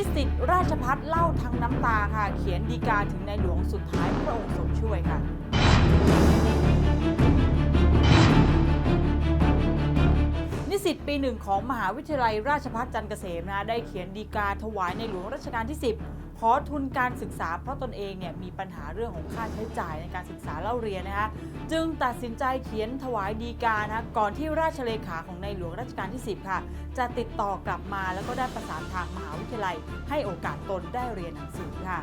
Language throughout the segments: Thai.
นิสิตราชพัฒเล่าทั้งน้ำตาค่ะ เขียนดีกาถึงในหลวงสุดท้ายพระองค์ทรงช่วยค่ะนิสิตปีหนึ่งของมหาวิทยาลัยราชภัฏจันทร์เกษมนะได้เขียนดีกาถวายในหลวงรัชกาลที่ 10 ขอทุนการศึกษาเพราะตนเองเนี่ยมีปัญหาเรื่องของค่าใช้จ่ายในการศึกษาเล่าเรียนนะคะจึงตัดสินใจเขียนถวายดีกานะก่อนที่ราชเลขาของในหลวงรัชกาลที่ 10 ค่ะ จะติดต่อกลับมาแล้วก็ได้ประสานทางมหาวิทยาลัย ให้โอกาสตนได้เรียนหนังสือค่ะ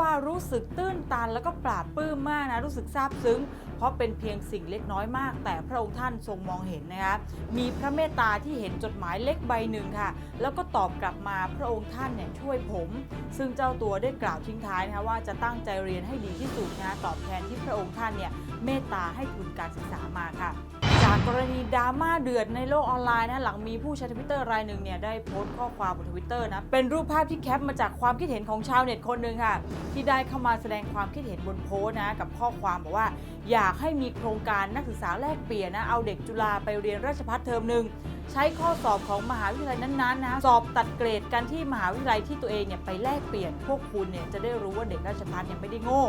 ว่ารู้สึกตื้นตันแล้วก็ปลาบปลื้มมากนะรู้สึกซาบซึ้ง เพราะเป็นเพียงสิ่งเล็กน้อยมาก แต่พระองค์ท่านทรงมองเห็นนะคะมีพระเมตตาที่เห็นจดหมายเล็กใบหนึ่งค่ะ แล้วก็ตอบกลับมาพระองค์ท่านเนี่ยช่วยผม ซึ่งเจ้าตัวได้กล่าวทิ้งท้ายนะคะว่าจะตั้งใจเรียนให้ดีที่สุดนะตอบแทนที่พระองค์ท่านเนี่ยเมตตาให้ทุนการศึกษามาค่ะ จากกรณีดราม่าเดือดในโลกออนไลน์นะหลังมีผู้ใช้ทวิตเตอร์รายหนึ่งเนี่ยได้โพสต์ข้อความบนทวิตเตอร์นะเป็นรูปภาพที่แคปมาจากความคิดเห็นของชาวเน็ตคนหนึ่งค่ะ ที่ได้เข้ามาแสดงความคิดเห็นบนโพสต์นะกับข้อความบอกว่า อยากให้มีโครงการนักศึกษาแลกเปลี่ยนนะเอาเด็กจุฬาไปเรียนราชพัฒเทอมหนึ่ง ใช้ข้อสอบของมหาวิทยาลัยนั้นๆนะสอบตัดเกรดกันที่มหาวิทยาลัยที่ตัวเองเนี่ยไปแลกเปลี่ยนพวกคุณเนี่ยจะได้รู้ว่าเด็กราชภัฏเนี่ยไม่ได้โง่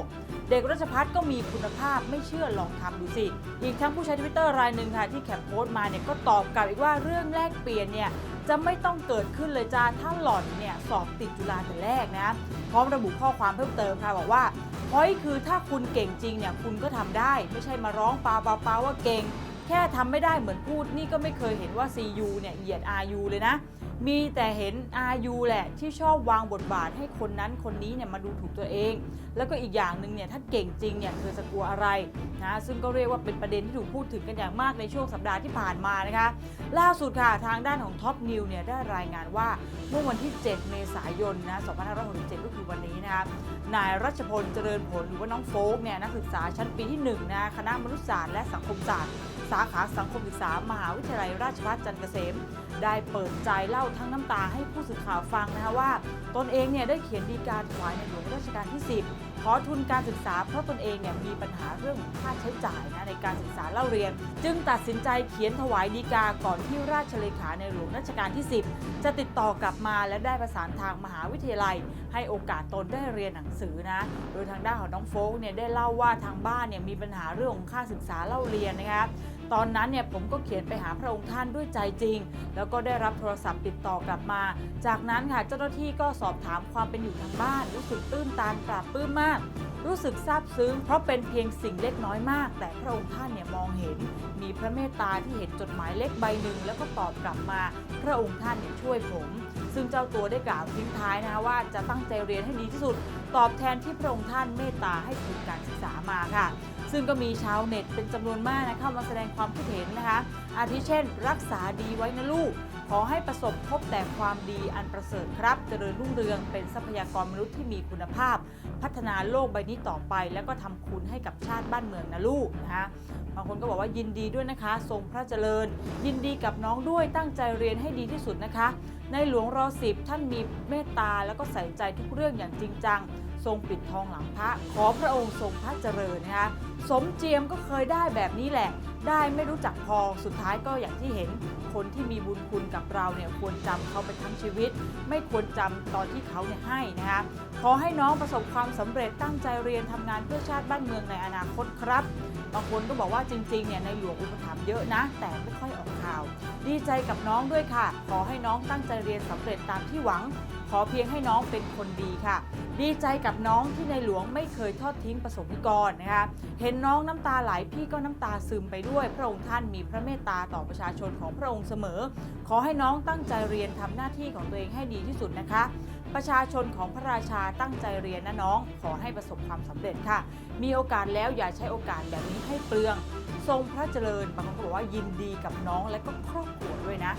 เด็กราชพัฒน์ก็มีคุณภาพไม่เชื่อลองทำดูสิ อีกทั้งผู้ใช้ทวิตเตอร์รายหนึ่งค่ะที่แคปโพสต์มาเนี่ยก็ตอบกลับอีกว่าเรื่องแลกเปลี่ยนเนี่ยจะไม่ต้องเกิดขึ้นเลยจ้าถ้าหล่อนเนี่ยสอบติดจุฬาแต่แรกนะพร้อมระบุข้อความเพิ่มเติมค่ะบอกว่าพอยคือถ้าคุณเก่งจริงเนี่ยคุณก็ทำได้ ไม่ใช่มาร้องปาปาปาว่าเก่ง แค่ทำไม่ได้เหมือนพูดนี่ก็ไม่เคยเห็นว่า CU เนี่ยเหยียด RU เลยนะ มีแต่เห็น RU แหละที่ชอบวางบทบาทให้คนนั้นคนนี้เนี่ยมาดูถูกตัวเอง แล้วก็อีกอย่างหนึ่งเนี่ยถ้าเก่งจริงเนี่ยเธอจะกลัวอะไรนะซึ่งก็เรียกว่าเป็นประเด็นที่ถูกพูดถึงกันอย่างมากในช่วงสัปดาห์ที่ผ่านมานะคะล่าสุดค่ะทางด้านของท็อปนิวเนี่ยได้รายงานว่าเมื่อวันที่ 7 เมษายนนะ2567ก็คือวันนี้นะคะนายรัชพลเจริญผลหรือว่าน้องโฟกเนี่ยนักศึกษาชั้นปีที่1นะคณะมนุษยศาสตร์และสังคมศาสตร์ สาขาสังคมศึกษามหาวิทยาลัยราชภัฏจันทร์เกษม ได้เปิดใจเล่าทั้งน้ำตาให้ผู้สื่อข่าวฟังนะคะว่า ตนเองเนี่ยได้เขียนดีกาถวายในหลวงรัชกาลที่ 10 ขอทุนการศึกษา เพราะตนเองเนี่ยมีปัญหาเรื่องค่าใช้จ่ายนะในการศึกษาเล่าเรียน จึงตัดสินใจเขียนถวายดีกาก่อนที่ราชเลขาในหลวงรัชกาลที่ 10 จะติดต่อกลับมาและได้ประสานทางมหาวิทยาลัย ให้โอกาสตนได้เรียนหนังสือนะ โดยทางด้านของน้องโฟกเนี่ยได้เล่าว่าทางบ้านเนี่ยมีปัญหาเรื่องของค่าศึกษาเล่าเรียนนะครับตอนนั้นเนี่ยผมก็เขียนไปหาพระองค์ท่านด้วยใจจริง แล้วก็ได้รับโทรศัพท์ติดต่อกลับมา จากนั้นค่ะเจ้าหน้าที่ก็สอบถามความเป็นอยู่ทางบ้าน รู้สึกตื้นตันปราบปลื้มมาก รู้สึกซาบซึ้งเพราะเป็นเพียงสิ่งเล็กน้อยมาก แต่พระองค์ท่านเนี่ยมองเห็น มีพระเมตตาที่เห็นจดหมายเล็กใบหนึ่งแล้วก็ตอบกลับมา พระองค์ท่านเนี่ยช่วยผม ซึ่งเจ้าตัวได้กล่าวทิ้งท้ายนะว่าจะตั้งใจเรียนให้ดีที่สุด ตอบแทนที่พระองค์ท่านเมตตาให้ทุนการศึกษามาค่ะ ซึ่งก็มีชาวเน็ตเป็นจำนวนมากนะเข้ามาแสดงความคิดเห็นนะคะ อาทิเช่น รักษาดีไว้นะลูก อให้ประสบพบแต่ความดีอันประเสริฐครับ เจริญรุ่งเรืองเป็นทรัพยากรมนุษย์ที่มีคุณภาพ พัฒนาโลกใบนี้ต่อไป แล้วก็ทำคุณให้กับชาติบ้านเมืองนะลูกนะคะบางคนก็บอกว่ายินดีด้วยนะคะ ทรงพระเจริญ ยินดีกับน้องด้วยตั้งใจเรียนให้ดีที่สุดนะคะ ในหลวงรอสิบท่านมีเมตตาแล้วก็ใส่ใจทุกเรื่องอย่างจริงจังทรงปิดทองหลังพระ ขอพระองค์ทรงพระเจริญนะคะสมเจียมก็เคยได้แบบนี้แหละ ได้ไม่รู้จักพอสุดท้ายก็อย่างที่เห็น คนที่มีบุญคุณกับเราเนี่ยควรจำเขาไปทั้งชีวิต ไม่ควรจำตอนที่เขาเนี่ยให้นะคะขอให้น้องประสบความสำเร็จตั้งใจเรียนทำงานเพื่อชาติบ้านเมืองในอนาคตครับบางคนก็บอกว่าจริงๆเนี่ยในหลวงอุปถัมภ์เยอะนะ แต่ไม่ค่อยออกข่าว ดีใจกับน้องด้วยค่ะ ขอให้น้องตั้งใจเรียนสำเร็จตามที่หวัง อเพียงให้น้องเป็นคนดีค่ะ ดีใจกับน้องที่ในหลวงไม่เคยทอดทิ้งประสบนิกรนะคะ เห็นน้องน้ำตาไหลพี่ก็น้ำตาซึมไปด้วย พระองค์ท่านมีพระเมตตาต่อประชาชนของพระองค์เสมอ ขอให้น้องตั้งใจเรียนทำหน้าที่ของตัวเองให้ดีที่สุดนะคะ ประชาชนของพระราชาตั้งใจเรียนนะน้อง ขอให้ประสบความสำเร็จค่ะ มีโอกาสแล้วอย่าใช้โอกาสแบบนี้ให้เปลือง ทรงพระเจริญบางคนบอกว่ายินดีกับน้องและก็ครอบครัวด้วยนะ